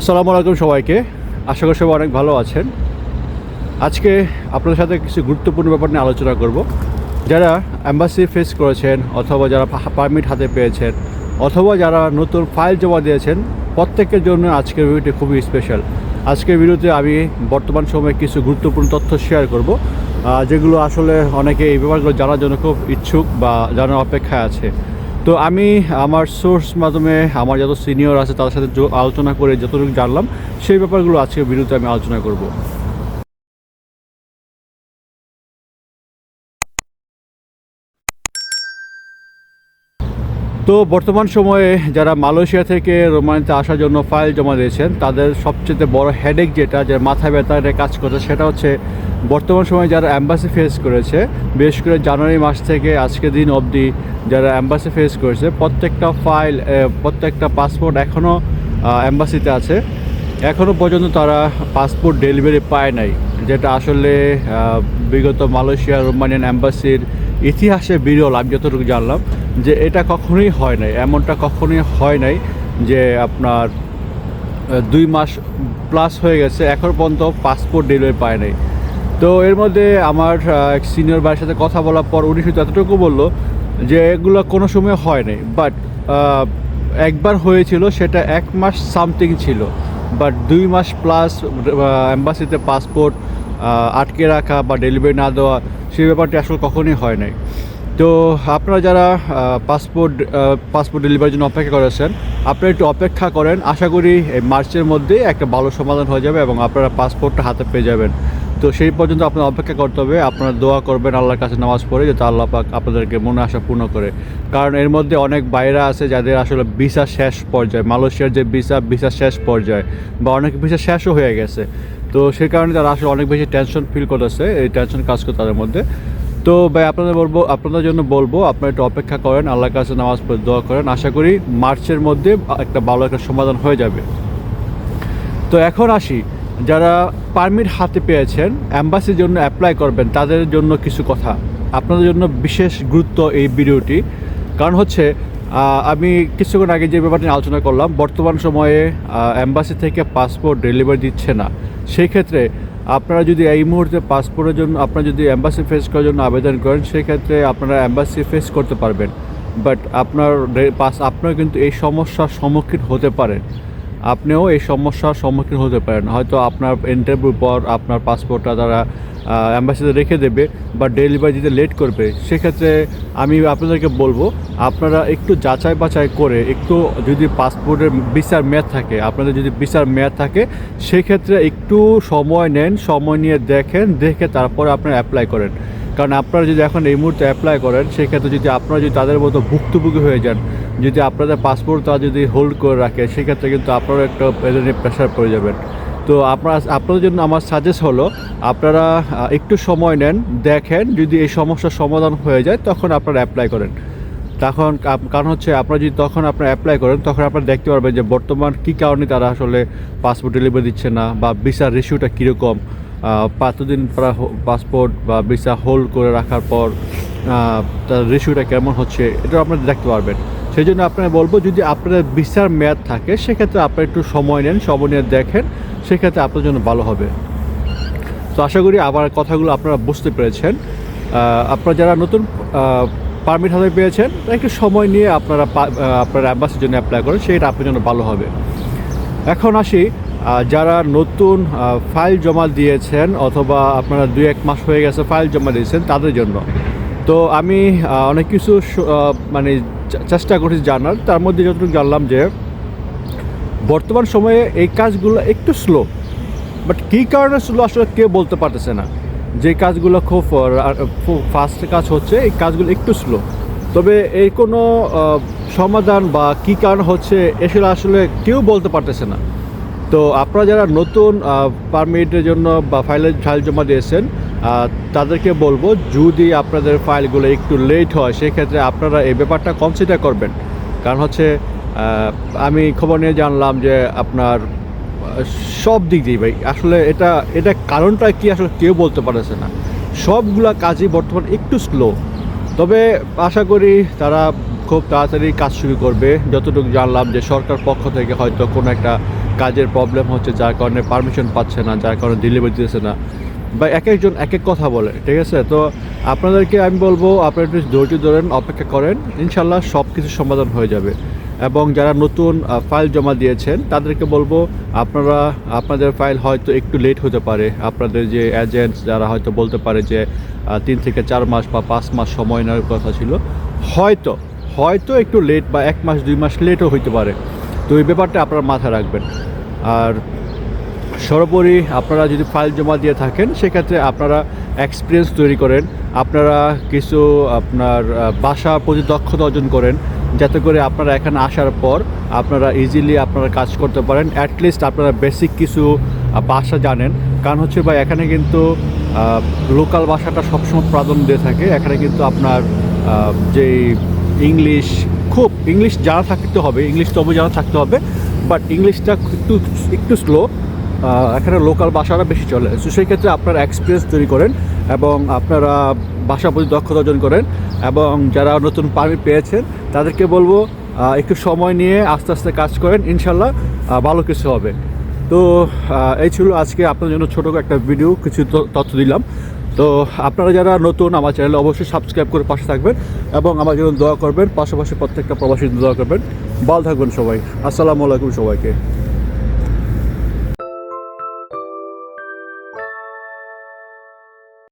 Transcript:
আসসালামু আলাইকুম সবাইকে। আশা করি সবাই অনেক ভালো আছেন। আজকে আপনাদের সাথে কিছু গুরুত্বপূর্ণ ব্যাপার নিয়ে আলোচনা করব। যারা অ্যাম্বাসি ফেস করেছেন অথবা যারা পারমিট হাতে পেয়েছেন অথবা যারা নতুন ফাইল জমা দিয়েছেন, প্রত্যেকের জন্য আজকের ভিডিওটি খুবই স্পেশাল আজকের ভিডিওতে আমি বর্তমান সময়ে কিছু গুরুত্বপূর্ণ তথ্য শেয়ার করব যেগুলো আসলে অনেকে এই ব্যাপারগুলো জানার জন্য খুব ইচ্ছুক বা জানার অপেক্ষায় আছে। তো আমি আমার সোর্স মাধ্যমে আমার যত সিনিয়র আছে তাদের সাথে আলোচনা করে যতটুকু জানলাম, সেই ব্যাপারগুলো আজকে বিরুদ্ধে আমি আলোচনা করব। তো বর্তমান সময়ে যারা মালয়েশিয়া থেকে রোমানিতে আসার জন্য ফাইল জমা দিয়েছেন, তাদের সবচেয়ে বড় হেডেক যেটা, যে মাথা ব্যথা এটা কাজ করছে, সেটা হচ্ছে বর্তমান সময়ে যারা অ্যাম্বাসি ফেস করেছে, বিশেষ করে জানুয়ারি মাস থেকে আজকে দিন অবধি যারা অ্যাম্বাসি ফেস করেছে, প্রত্যেকটা ফাইল প্রত্যেকটা পাসপোর্ট এখনও অ্যাম্বাসিতে আছে। এখনও পর্যন্ত তারা পাসপোর্ট ডেলিভারি পায় নাই, যেটা আসলে বিগত মালয়েশিয়া রোমানিয়ান অ্যাম্বাসির ইতিহাসে বিরল আমি যতটুকু জানলাম। যে এটা কখনোই হয় নাই, এমনটা কখনোই হয় নাই যে আপনার দুই মাস প্লাস হয়ে গেছে, এখন পর্যন্ত পাসপোর্ট ডেলিভারি পায় নাই। তো এর মধ্যে আমার এক সিনিয়র ভাইয়ের সাথে কথা বলার পর উনি শুধু এতটুকু বলল যে এগুলো কোনো সময় হয় নাই বাট একবার হয়েছিল, সেটা এক মাস সামথিং ছিল। বাট দুই মাস প্লাস অ্যাম্বাসিতে পাসপোর্ট আটকে রাখা বা ডেলিভারি না দেওয়া সেই ব্যাপারটি আসলে কখনোই হয় নাই। তো আপনারা যারা পাসপোর্ট পাসপোর্ট ডেলিভারির জন্য অপেক্ষা করেছেন আপনারা একটু অপেক্ষা করেন। আশা করি এই মার্চের মধ্যে একটা ভালো সমাধান হয়ে যাবে এবং আপনারা পাসপোর্টটা হাতে পেয়ে যাবেন। তো সেই পর্যন্ত আপনার অপেক্ষা করতে হবে। আপনারা দোয়া করবেন আল্লাহর কাছে নামাজ পড়ে যাতে আল্লাহ পাক আপনাদেরকে মনে আশা পূর্ণ করে। কারণ এর মধ্যে অনেক বাইরা আছে যাদের আসলে ভিসা শেষ পর্যায়ে, মালয়েশিয়ার যে ভিসা ভিসা শেষ পর্যায়ে বা অনেক ভিসা শেষও হয়ে গেছে। তো সেই কারণে তারা আসলে অনেক বেশি টেনশন ফিল করতেছে, এই টেনশন কাজ করে তাদের মধ্যে। তো ভাই, আপনাদের বলব, আপনাদের জন্য বলব, আপনারা একটু অপেক্ষা করেন, আল্লাহর কাছে নামাজ পড়ে দোয়া করেন। আশা করি মার্চের মধ্যে একটা ভালো একটা সমাধান হয়ে যাবে। তো এখন আসি, যারা পারমিট হাতে পেয়েছেন অ্যাম্বাসির জন্য অ্যাপ্লাই করবেন, তাদের জন্য কিছু কথা। আপনাদের জন্য বিশেষ গুরুত্ব এই ভিডিওটি। কারণ হচ্ছে আমি কিছুক্ষণ আগে যে ব্যাপারটি নিয়ে আলোচনা করলাম, বর্তমান সময়ে অ্যাম্বাসি থেকে পাসপোর্ট ডেলিভারি দিচ্ছে না। সেই ক্ষেত্রে আপনারা যদি এই মুহূর্তে পাসপোর্টের জন্য, আপনারা যদি অ্যাম্বাসি ফেস করার জন্য আবেদন করেন, সেক্ষেত্রে আপনারা অ্যাম্বাসি ফেস করতে পারবেন। বাট আপনার পাস আপনারা কিন্তু এই সমস্যার সম্মুখীন হতে পারেন। আপনিও এই সমস্যার সম্মুখীন হতে পারেন। হয়তো আপনার ইন্টারভিউর পর আপনার পাসপোর্টটা তারা অ্যাম্বাসিতে রেখে দেবে বা ডেলিভারি দিতে লেট করবে। সেক্ষেত্রে আমি আপনাদেরকে বলব, আপনারা একটু যাচাই বাছাই করে একটু যদি পাসপোর্টের বিচার মেয়াদ থাকে, আপনাদের যদি বিচার মেয়াদ থাকে, সেক্ষেত্রে একটু সময় নেন, সময় নিয়ে দেখেন, দেখে তারপরে আপনারা অ্যাপ্লাই করেন। কারণ আপনারা যদি এখন এই মুহূর্তে অ্যাপ্লাই করেন, সেক্ষেত্রে যদি আপনারা যদি তাদের মতো ভুক্তভোগী হয়ে যান, যদি আপনাদের পাসপোর্ট তারা যদি হোল্ড করে রাখে, সেক্ষেত্রে কিন্তু আপনারা একটা প্রেশার পড়ে যাবেন। তো আপনারা, আপনাদের জন্য আমার সাজেস্ট হলো, আপনারা একটু সময় নেন, দেখেন, যদি এই সমস্যার সমাধান হয়ে যায়, তখন আপনারা অ্যাপ্লাই করেন। তখন কারণ হচ্ছে আপনারা যদি তখন আপনারা অ্যাপ্লাই করেন, তখন আপনারা দেখতে পারবেন যে বর্তমান কী কারণে তারা আসলে পাসপোর্ট ডেলিভারি দিচ্ছে না, বা ভিসার রেশিওটা কীরকম। পরা পাসপোর্ট বা ভিসা হোল্ড করে রাখার পর তার রেশিওটা কেমন হচ্ছে এটা আপনারা দেখতে পারবেন। সেই জন্য আপনারা বলব, যদি আপনাদের ভিসার মেয়াদ থাকে, সেক্ষেত্রে আপনারা একটু সময় নেন, সময় নিয়ে দেখেন, সেক্ষেত্রে আপনার জন্য ভালো হবে। তো আশা করি আবার কথাগুলো আপনারা বুঝতে পেরেছেন। আপনারা যারা নতুন পারমিট হাতে পেয়েছেন একটু সময় নিয়ে আপনারা আপনার অ্যাম্বাসির জন্য অ্যাপ্লাই করেন সেটা আপনার জন্য ভালো হবে। এখন আসি যারা নতুন ফাইল জমা দিয়েছেন, অথবা আপনারা দুই এক মাস হয়ে গেছে ফাইল জমা দিয়েছেন, তাদের জন্য। তো আমি অনেক কিছু মানে চেষ্টা করেছি জানার। তার মধ্যে যতটুকু জানলাম যে, বর্তমান সময়ে এই কাজগুলো একটু স্লো বাট কী কারণে স্লো আসলে কেউ বলতে পারতেছে না। যে কাজগুলো খুব ফাস্ট কাজ হচ্ছে, এই কাজগুলো একটু স্লো তবে এই কোনো সমাধান বা কী কারণ হচ্ছে এসে আসলে কেউ বলতে পারতেছে না। তো আপনারা যারা নতুন পারমিটের জন্য বা ফাইলের ফাইল জমা দিয়েছেন তাদেরকে বলব, যদি আপনাদের ফাইলগুলো একটু লেট হয়, সেক্ষেত্রে আপনারা এই ব্যাপারটা কনসিডার করবেন। কারণ হচ্ছে আমি খবর নিয়ে জানলাম যে আপনার সব দিক দিয়ে ভাই, আসলে এটা এটা কারণটা কি আসলে কেউ বলতে পারতেছে না। সবগুলা কাজই বর্তমান একটু স্লো তবে আশা করি তারা খুব তাড়াতাড়ি কাজ শুরু করবে। যতটুকু জানলাম যে সরকার পক্ষ থেকে হয়তো কোনো একটা কাজের প্রবলেম হচ্ছে, যার কারণে পারমিশন পাচ্ছে না, যার কারণে ডেলিভারি দিতেছে না। বা এক একজন এক এক কথা বলে, ঠিক আছে? তো আপনাদেরকে আমি বলব, আপনারা একটু ধৈর্য ধরেন, অপেক্ষা করেন ইনশাল্লাহ সব কিছু সমাধান হয়ে যাবে। এবং যারা নতুন ফাইল জমা দিয়েছেন, তাদেরকে বলব, আপনারা, আপনাদের ফাইল হয়তো একটু লেট হতে পারে। আপনাদের যে এজেন্ট যারা হয়তো বলতে পারে যে তিন থেকে চার মাস বা পাঁচ মাস সময় নেওয়ার কথা ছিল, হয়তো হয়তো একটু লেট বা এক মাস, দুই মাস লেটও হইতে পারে। তো এই ব্যাপারটা আপনারা মাথায় রাখবেন। আর সর্বোপরি আপনারা যদি ফাইল জমা দিয়ে থাকেন, সেক্ষেত্রে আপনারা এক্সপিরিয়েন্স তৈরি করেন। আপনারা কিছু আপনার ভাষা প্রতি দক্ষতা অর্জন করেন। যাতে করে আপনারা এখানে আসার পর আপনারা ইজিলি আপনারা কাজ করতে পারেন। অ্যাটলিস্ট আপনারা বেসিক কিছু ভাষা জানেন। কারণ হচ্ছে ভাই, এখানে কিন্তু লোকাল ভাষাটা সবসময় প্রাধান্য দিয়ে থাকে। এখানে কিন্তু আপনার যেই ইংলিশ খুব ইংলিশ জানা থাকতে হবে। ইংলিশ তবু জানা থাকতে হবে। বাট ইংলিশটা একটু একটু স্লো এখানে লোকাল ভাষাটা বেশি চলে। তো সেই ক্ষেত্রে আপনারা এক্সপিরিয়েন্স তৈরি করেন এবং আপনারা ভাষা প্রতি দক্ষতা অর্জন করেন এবং যারা নতুন পারমিট পেয়েছেন, তাদেরকে বলব একটু সময় নিয়ে আস্তে আস্তে কাজ করেন ইনশাল্লাহ ভালো কিছু হবে। তো এই ছিল আজকে আপনার জন্য ছোটো একটা ভিডিও কিছু তথ্য দিলাম। তো, আপনারা যারা নতুন আমার চ্যানেলে অবশ্যই সাবস্ক্রাইব করে পাশে থাকবেন এবং আমার জন্য দোয়া করবেন। পাশাপাশি প্রত্যেকটা প্রবাসী দোয়া করবেন। ভালো থাকবেন সবাই। আসসালামু আলাইকুম সবাইকে।